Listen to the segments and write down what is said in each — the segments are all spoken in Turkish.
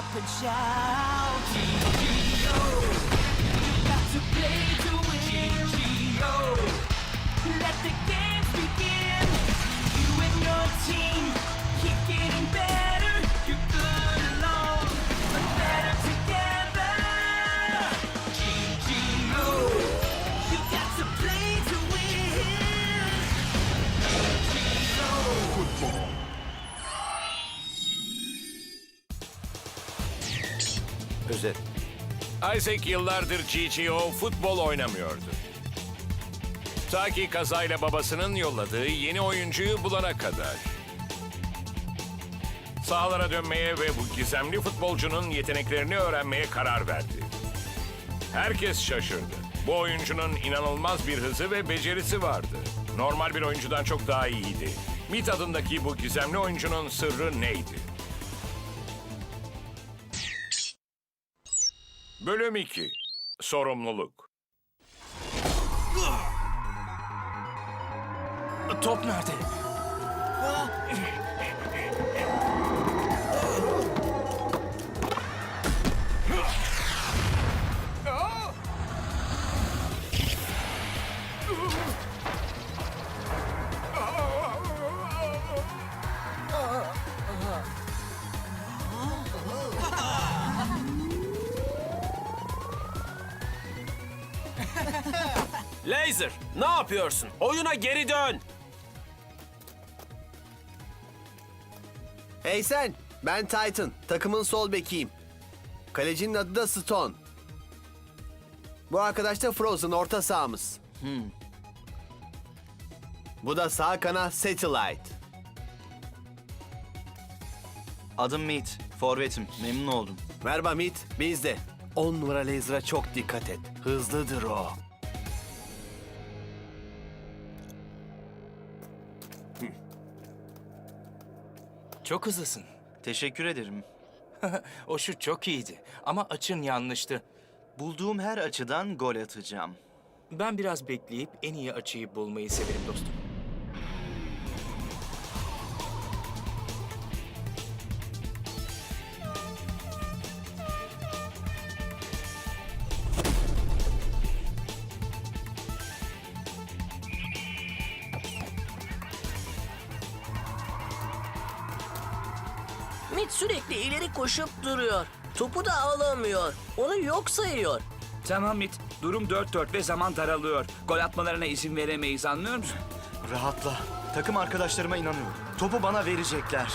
up and shout. Özet. Isaac yıllardır GGO futbol oynamıyordu. Ta ki kazayla babasının yolladığı yeni oyuncuyu bulana kadar. Sahalara dönmeye ve bu gizemli futbolcunun yeteneklerini öğrenmeye karar verdi. Herkes şaşırdı. Bu oyuncunun inanılmaz bir hızı ve becerisi vardı. Normal bir oyuncudan çok daha iyiydi. Mit adındaki bu gizemli oyuncunun sırrı neydi? Bölüm 2 Sorumluluk Top nerede? Laser, ne yapıyorsun? Oyuna geri dön. Hey sen, ben Titan. Takımın sol bekiyim. Kalecinin adı da Stone. Bu arkadaş da Frozen, orta sahamız. Bu da sağ kana Satellite. Adım Meet. Forvetim. Memnun oldum. Merhaba Mit, biz de. 10 numara laser'a çok dikkat et. Hızlıdır o. Çok hızlısın. Teşekkür ederim. O şut çok iyiydi ama açın yanlıştı. Bulduğum her açıdan gol atacağım. Ben biraz bekleyip en iyi açıyı bulmayı severim dostum. Sürekli ileri koşup duruyor. Topu da alamıyor. Onu yok sayıyor. Tamam Mit. Durum 4-4 ve zaman daralıyor. Gol atmalarına izin veremeyiz anlıyor musun? Rahatla. Takım arkadaşlarıma inanıyorum. Topu bana verecekler.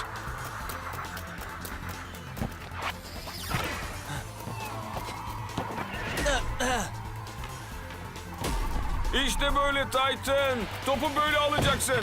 İşte böyle Titan. Topu böyle alacaksın.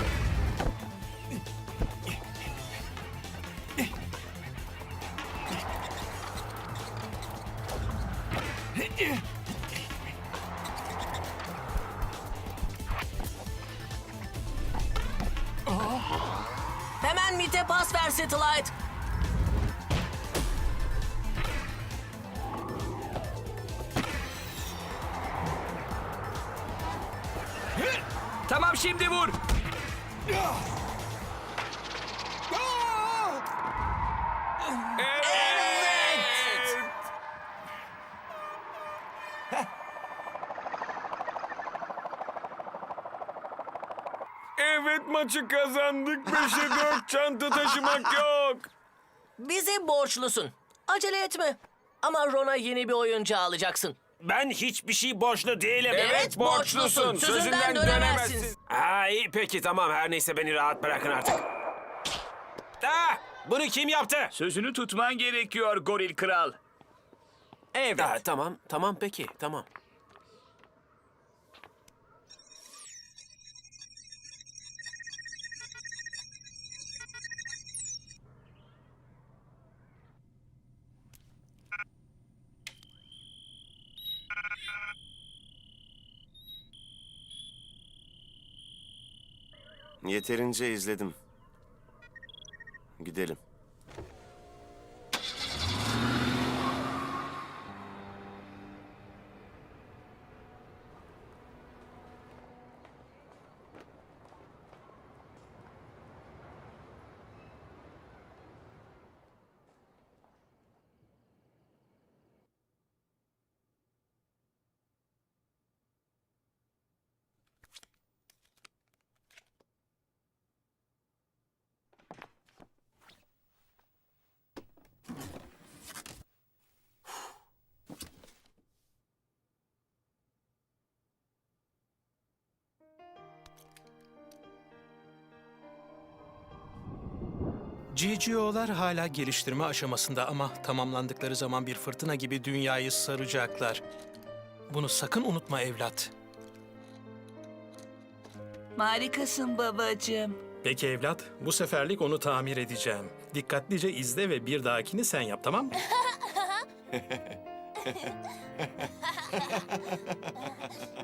Evet maçı kazandık. 5'e 4 çanta taşımak yok. Bize borçlusun. Acele etme. Ama Ron'a yeni bir oyuncu alacaksın. Ben hiçbir şey borçlu değilim. Evet, borçlusun. Sözünden dönemezsin. Ha iyi peki tamam her neyse beni rahat bırakın artık. Ah, bunu kim yaptı? Sözünü tutman gerekiyor goril kral. Evet. tamam tamam peki tamam. Yeterince izledim. Gidelim. GGO'lar hala geliştirme aşamasında ama tamamlandıkları zaman bir fırtına gibi dünyayı saracaklar. Bunu sakın unutma evlat. Harikasın babacığım. Peki evlat, bu seferlik onu tamir edeceğim. Dikkatlice izle ve bir dahakini sen yap tamam mı?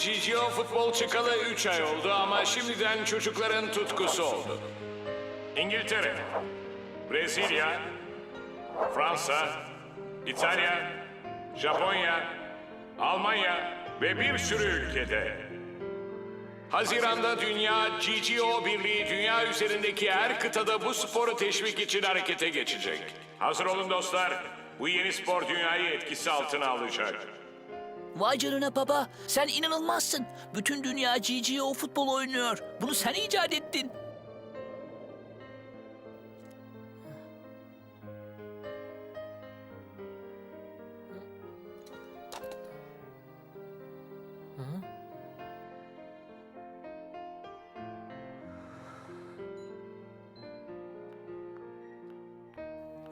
GGO futbol çıkalı 3 ay oldu ama şimdiden çocukların tutkusu oldu. İngiltere, Brezilya, Fransa, İtalya, Japonya, Almanya ve bir sürü ülkede. Haziranda Dünya GGO Birliği dünya üzerindeki her kıtada bu sporu teşvik için harekete geçecek. Hazır olun dostlar. Bu yeni spor dünyayı etkisi altına alacak. Vay canına baba. Sen inanılmazsın. Bütün dünya GGO futbol oynuyor. Bunu sen icat ettin.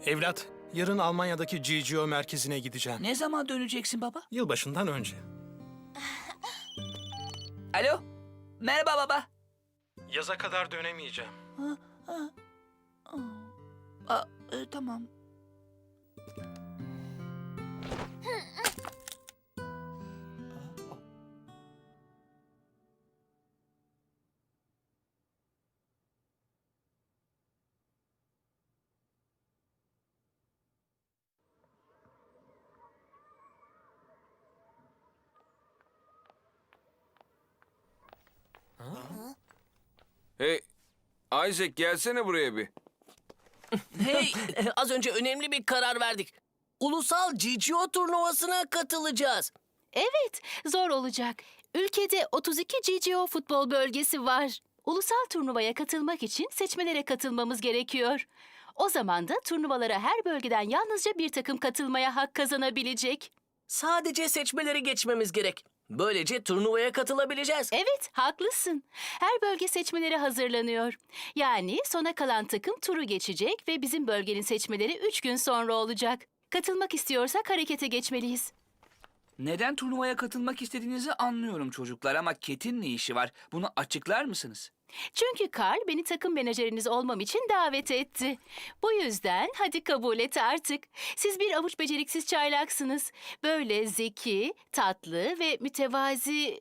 Evlat, yarın Almanya'daki GGO merkezine gideceğim. Ne zaman döneceksin baba? Yılbaşından önce. Alo. Merhaba baba. Yaza kadar dönemeyeceğim. Aa, e, tamam. Hey, Isaac gelsene buraya bir. Hey, az önce önemli bir karar verdik. Ulusal GGO turnuvasına katılacağız. Evet, zor olacak. Ülkede 32 GGO futbol bölgesi var. Ulusal turnuvaya katılmak için seçmelere katılmamız gerekiyor. O zaman da turnuvalara her bölgeden yalnızca bir takım katılmaya hak kazanabilecek. Sadece seçmeleri geçmemiz gerek. Böylece turnuvaya katılabileceğiz. Evet, haklısın. Her bölge seçmeleri hazırlanıyor. Yani sona kalan takım turu geçecek ve bizim bölgenin seçmeleri üç gün sonra olacak. Katılmak istiyorsak harekete geçmeliyiz. Neden turnuvaya katılmak istediğinizi anlıyorum çocuklar ama Ket'in ne işi var? Bunu açıklar mısınız? Çünkü Karl beni takım menajeriniz olmam için davet etti. Bu yüzden hadi kabul et artık. Siz bir avuç beceriksiz çaylaksınız. Böyle zeki, tatlı ve mütevazi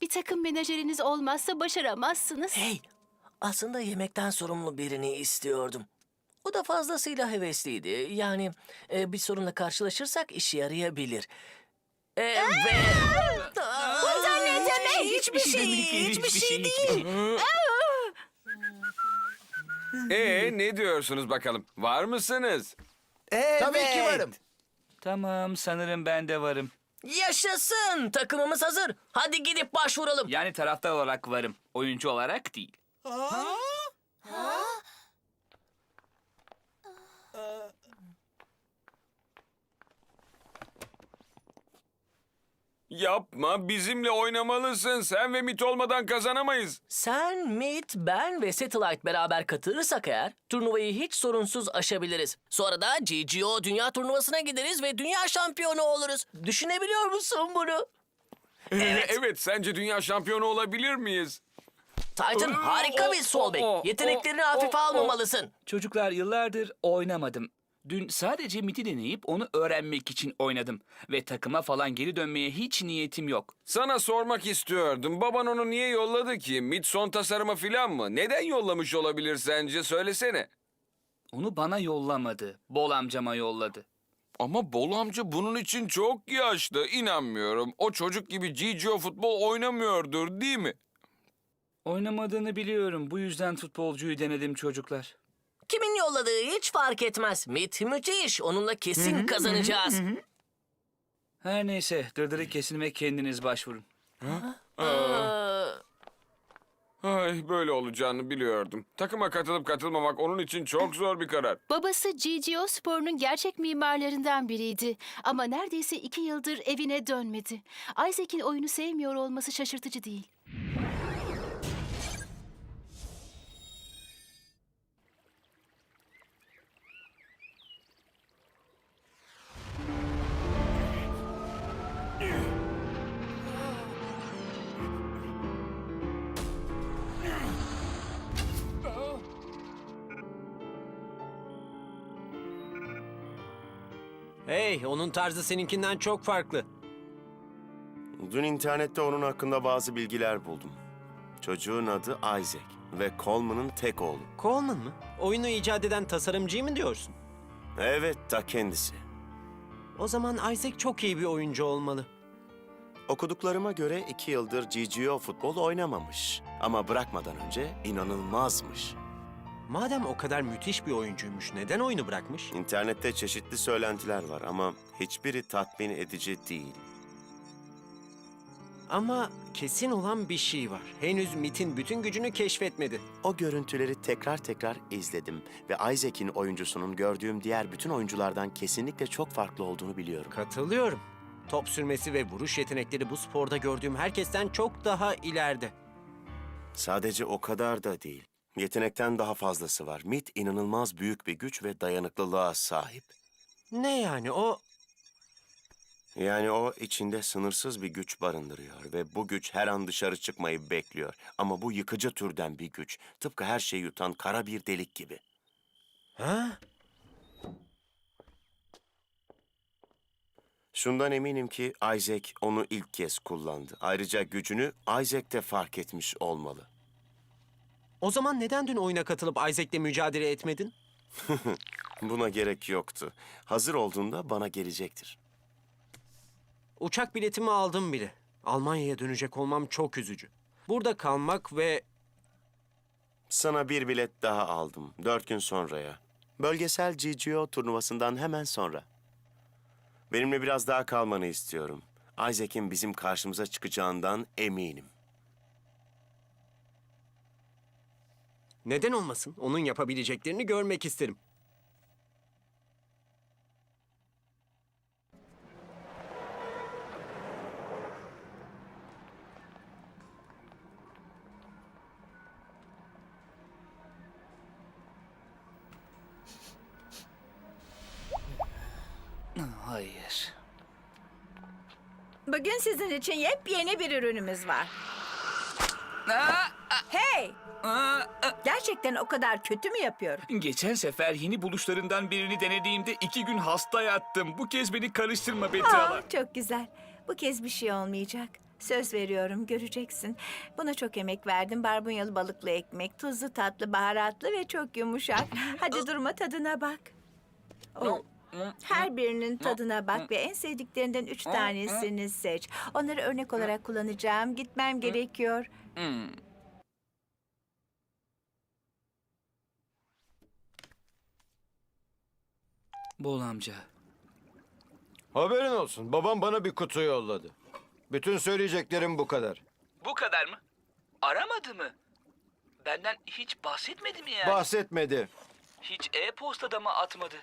bir takım menajeriniz olmazsa başaramazsınız. Hey, aslında yemekten sorumlu birini istiyordum. O da fazlasıyla hevesliydi. Yani e, bir sorunla karşılaşırsak işe yarayabilir. E, ve... Bu da ne demek? Hiçbir şey, hiçbir şey değil. Ee, ne diyorsunuz bakalım? Var mısınız? Evet. Tabii ki varım. Tamam sanırım ben de varım. Yaşasın! Takımımız hazır. Hadi gidip başvuralım. Yani taraftar olarak varım. Oyuncu olarak değil. Yapma, bizimle oynamalısın. Sen ve Mit olmadan kazanamayız. Sen, Mit, ben ve Satellite beraber katılırsak eğer turnuvayı hiç sorunsuz aşabiliriz. Sonra da GGO Dünya Turnuvası'na gideriz ve dünya şampiyonu oluruz. Düşünebiliyor musun bunu? Evet. evet, sence dünya şampiyonu olabilir miyiz? Titan harika bir sol bek. Yeteneklerini hafife almamalısın. Çocuklar yıllardır oynamadım. Dün sadece MIT'i deneyip onu öğrenmek için oynadım. Ve takıma falan geri dönmeye hiç niyetim yok. Sana sormak istiyordum. Baban onu niye yolladı ki? Mit son tasarıma filan mı? Neden yollamış olabilir sence? Söylesene. Onu bana yollamadı. Bol amcama yolladı. Ama Bol amca bunun için çok yaşlı. İnanmıyorum. O çocuk gibi GGO futbol oynamıyordur değil mi? Oynamadığını biliyorum. Bu yüzden futbolcuyu denedim çocuklar. Kimin yolladığı hiç fark etmez. Mit müthiş. Onunla kesin kazanacağız. Her neyse dırdırı kesin ve kendiniz başvurun. Ay böyle olacağını biliyordum. Takıma katılıp katılmamak onun için çok zor bir karar. Babası GGO Spor'un gerçek mimarlarından biriydi. Ama neredeyse iki yıldır evine dönmedi. Isaac'in oyunu sevmiyor olması şaşırtıcı değil. Hey, onun tarzı seninkinden çok farklı. Dün internette onun hakkında bazı bilgiler buldum. Çocuğun adı Isaac ve Coleman'ın tek oğlu. Coleman mı? Oyunu icat eden tasarımcıyı mı diyorsun? Evet, ta kendisi. O zaman Isaac çok iyi bir oyuncu olmalı. Okuduklarıma göre iki yıldır GGO futbol oynamamış. Ama bırakmadan önce inanılmazmış. Madem o kadar müthiş bir oyuncuymuş, neden oyunu bırakmış? İnternette çeşitli söylentiler var ama hiçbiri tatmin edici değil. Ama kesin olan bir şey var. Henüz MIT'in bütün gücünü keşfetmedi. O görüntüleri tekrar tekrar izledim ve Isaac'in oyuncusunun gördüğüm diğer bütün oyunculardan kesinlikle çok farklı olduğunu biliyorum. Katılıyorum. Top sürmesi ve vuruş yetenekleri bu sporda gördüğüm herkesten çok daha ileride. Sadece o kadar da değil. Yetenekten daha fazlası var. Mit inanılmaz büyük bir güç ve dayanıklılığa sahip. Ne yani o... Yani o içinde sınırsız bir güç barındırıyor ve bu güç her an dışarı çıkmayı bekliyor. Ama bu yıkıcı türden bir güç. Tıpkı her şeyi yutan kara bir delik gibi. Ha? Şundan eminim ki Isaac onu ilk kez kullandı. Ayrıca gücünü Isaac de fark etmiş olmalı. O zaman neden dün oyuna katılıp Isaac'le mücadele etmedin? Buna gerek yoktu. Hazır olduğunda bana gelecektir. Uçak biletimi aldım bile. Almanya'ya dönecek olmam çok üzücü. Burada kalmak ve Sana bir bilet daha aldım. Dört gün sonraya. Bölgesel GGO turnuvasından hemen sonra. Benimle biraz daha kalmanı istiyorum. Isaac'in bizim karşımıza çıkacağından eminim. Neden olmasın? Onun yapabileceklerini görmek isterim. Hayır. Bugün sizin için yepyeni bir ürünümüz var. Hey! Gerçekten o kadar kötü mü yapıyorum? Geçen sefer yeni buluşlarından birini denediğimde iki gün hasta yattım. Bu kez beni karıştırma Aa, hala. çok güzel. Bu kez bir şey olmayacak. Söz veriyorum, göreceksin. Buna çok emek verdim. Barbunyalı balıklı ekmek, tuzlu tatlı, baharatlı ve çok yumuşak. Hadi durma tadına bak. Oh. Her birinin tadına bak ve en sevdiklerinden üç tanesini seç. Onları örnek olarak kullanacağım. Gitmem gerekiyor. Bol amca. Haberin olsun. Babam bana bir kutu yolladı. Bütün söyleyeceklerim bu kadar. Bu kadar mı? Aramadı mı? Benden hiç bahsetmedi mi yani? Bahsetmedi. hiç e-postada mı atmadı?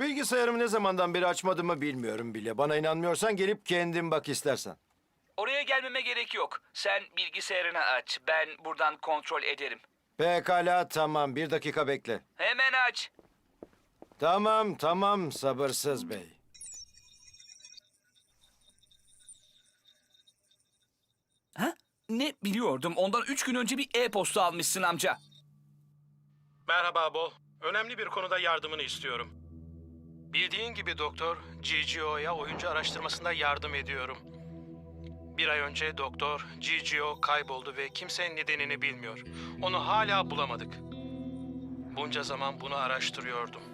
Bilgisayarımı ne zamandan beri açmadığımı bilmiyorum bile. Bana inanmıyorsan gelip kendin bak istersen. Oraya gelmeme gerek yok. Sen bilgisayarını aç. Ben buradan kontrol ederim. Pekala tamam. Bir dakika bekle. Hemen aç. Tamam tamam sabırsız bey. Ha? Ne biliyordum. Ondan üç gün önce bir e-posta almışsın amca. Merhaba Bol. Önemli bir konuda yardımını istiyorum. Bildiğin gibi doktor, GGO'ya oyuncu araştırmasında yardım ediyorum. Bir ay önce doktor, GGO kayboldu ve kimse nedenini bilmiyor. Onu hala bulamadık. Bunca zaman bunu araştırıyordum.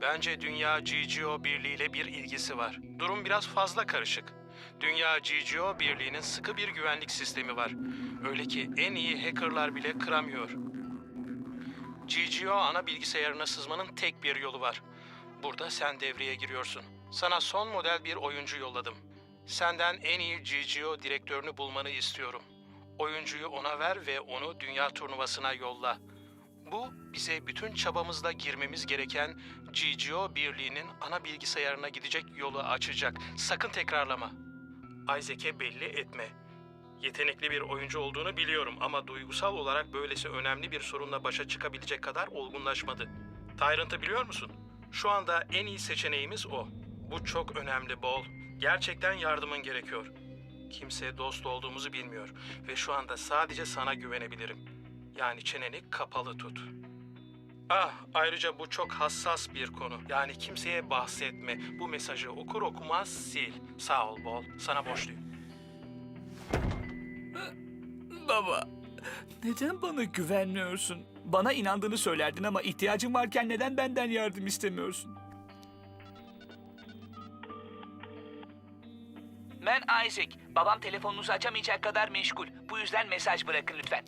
Bence Dünya GGO Birliği ile bir ilgisi var. Durum biraz fazla karışık. Dünya GGO Birliği'nin sıkı bir güvenlik sistemi var. Öyle ki en iyi hackerlar bile kıramıyor. GGO ana bilgisayarına sızmanın tek bir yolu var. Burada sen devreye giriyorsun. Sana son model bir oyuncu yolladım. Senden en iyi GGO direktörünü bulmanı istiyorum. Oyuncuyu ona ver ve onu dünya turnuvasına yolla. Bu bize bütün çabamızla girmemiz gereken GGO birliğinin ana bilgisayarına gidecek yolu açacak. Sakın tekrarlama. Isaac'e belli etme. Yetenekli bir oyuncu olduğunu biliyorum ama duygusal olarak böylesi önemli bir sorunla başa çıkabilecek kadar olgunlaşmadı. Tyrant'ı biliyor musun? Şu anda en iyi seçeneğimiz o. Bu çok önemli Bol. Gerçekten yardımın gerekiyor. Kimse dost olduğumuzu bilmiyor ve şu anda sadece sana güvenebilirim. Yani çeneni kapalı tut. Ah, ayrıca bu çok hassas bir konu. Yani kimseye bahsetme. Bu mesajı okur okumaz sil. Sağ ol Bol. Sana borçluyum. Baba, neden bana güvenmiyorsun? Bana inandığını söylerdin ama ihtiyacın varken neden benden yardım istemiyorsun? Ben Isaac. Babam telefonunuzu açamayacak kadar meşgul. Bu yüzden mesaj bırakın lütfen.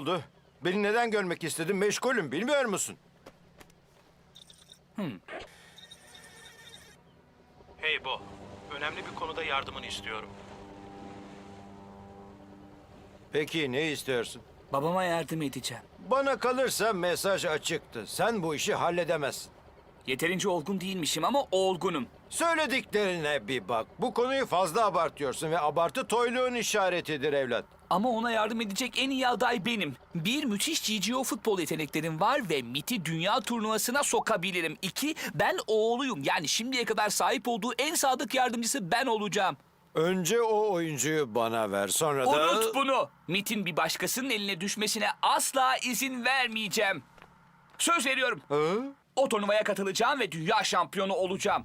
Oldu? Beni neden görmek istedin? Meşgulüm bilmiyor musun? Hey Bo, önemli bir konuda yardımını istiyorum. Peki ne istiyorsun? Babama yardım edeceğim. Bana kalırsa mesaj açıktı. Sen bu işi halledemezsin. Yeterince olgun değilmişim ama olgunum. Söylediklerine bir bak. Bu konuyu fazla abartıyorsun ve abartı toyluğun işaretidir evlat. Ama ona yardım edecek en iyi aday benim. Bir, müthiş GGO futbol yeteneklerim var ve MIT'i dünya turnuvasına sokabilirim. İki, ben oğluyum. Yani şimdiye kadar sahip olduğu en sadık yardımcısı ben olacağım. Önce o oyuncuyu bana ver sonra da... Unut bunu. MIT'in bir başkasının eline düşmesine asla izin vermeyeceğim. Söz veriyorum. Hı? O turnuvaya katılacağım ve dünya şampiyonu olacağım.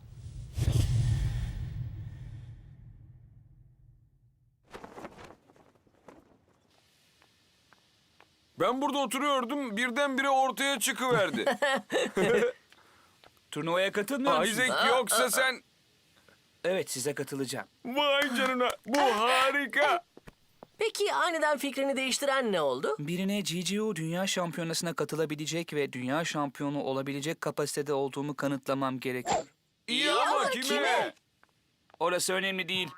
Ben burada oturuyordum birdenbire ortaya çıkıverdi. Turnuvaya katılmıyor musun? Isaac yoksa sen... Evet size katılacağım. Vay canına bu harika. Peki aniden fikrini değiştiren ne oldu? Birine GGO Dünya Şampiyonası'na katılabilecek ve dünya şampiyonu olabilecek kapasitede olduğumu kanıtlamam gerekiyor. İyi ama kime? Orası önemli değil.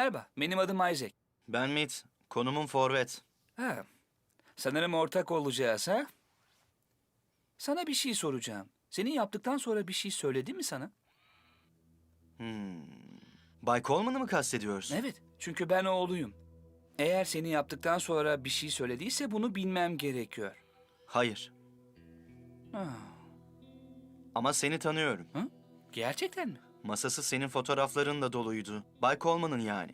Merhaba, benim adım Isaac. Ben Mit. Konumum forvet. Ha, sanırım ortak olacağız ha? Sana bir şey soracağım. Senin yaptıktan sonra bir şey söyledi mi sana? Hmm. Bay Coleman'ı mı kastediyorsun? Evet, çünkü ben oğluyum. Eğer seni yaptıktan sonra bir şey söylediyse bunu bilmem gerekiyor. Hayır. Ha, Ama seni tanıyorum. gerçekten mi? Masası senin fotoğraflarınla doluydu. Bay Coleman'ın yani.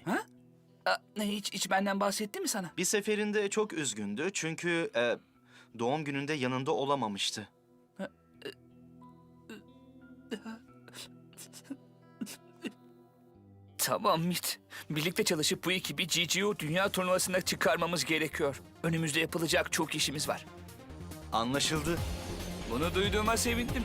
Aa, ne, hiç, hiç benden bahsetti mi sana? Bir seferinde çok üzgündü çünkü e, doğum gününde yanında olamamıştı. Tamam Mit. Birlikte çalışıp bu ekibi GGO Dünya Turnuvası'na çıkarmamız gerekiyor. Önümüzde yapılacak çok işimiz var. Anlaşıldı. Bunu duyduğuma sevindim.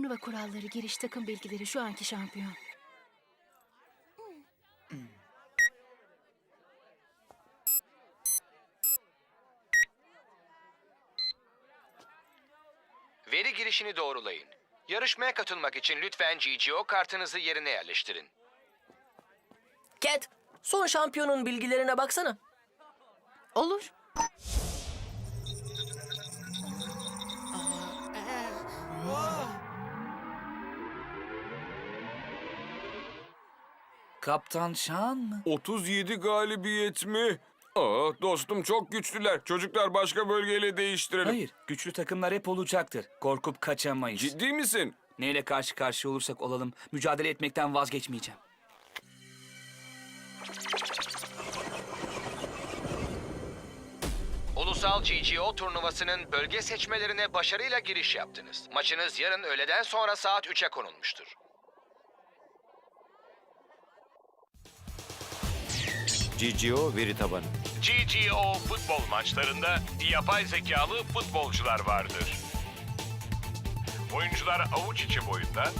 Turnuva kuralları, giriş takım bilgileri şu anki şampiyon. Veri girişini doğrulayın. Yarışmaya katılmak için lütfen GGO kartınızı yerine yerleştirin. Cat, son şampiyonun bilgilerine baksana. Olur. Kaptan Şan mı? 37 galibiyet mi? Aa, dostum çok güçlüler. Çocuklar başka bölgeyle değiştirelim. Hayır, güçlü takımlar hep olacaktır. Korkup kaçamayız. Ciddi misin? Neyle karşı karşıya olursak olalım, mücadele etmekten vazgeçmeyeceğim. Ulusal GGO turnuvasının bölge seçmelerine başarıyla giriş yaptınız. Maçınız yarın öğleden sonra saat 3'e konulmuştur. GGO veri tabanı. GGO futbol maçlarında yapay zekalı futbolcular vardır. Oyuncular avuç içi boyunda,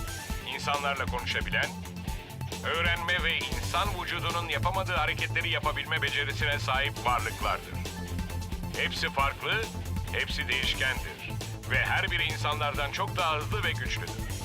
insanlarla konuşabilen, öğrenme ve insan vücudunun yapamadığı hareketleri yapabilme becerisine sahip varlıklardır. Hepsi farklı, hepsi değişkendir ve her biri insanlardan çok daha hızlı ve güçlüdür.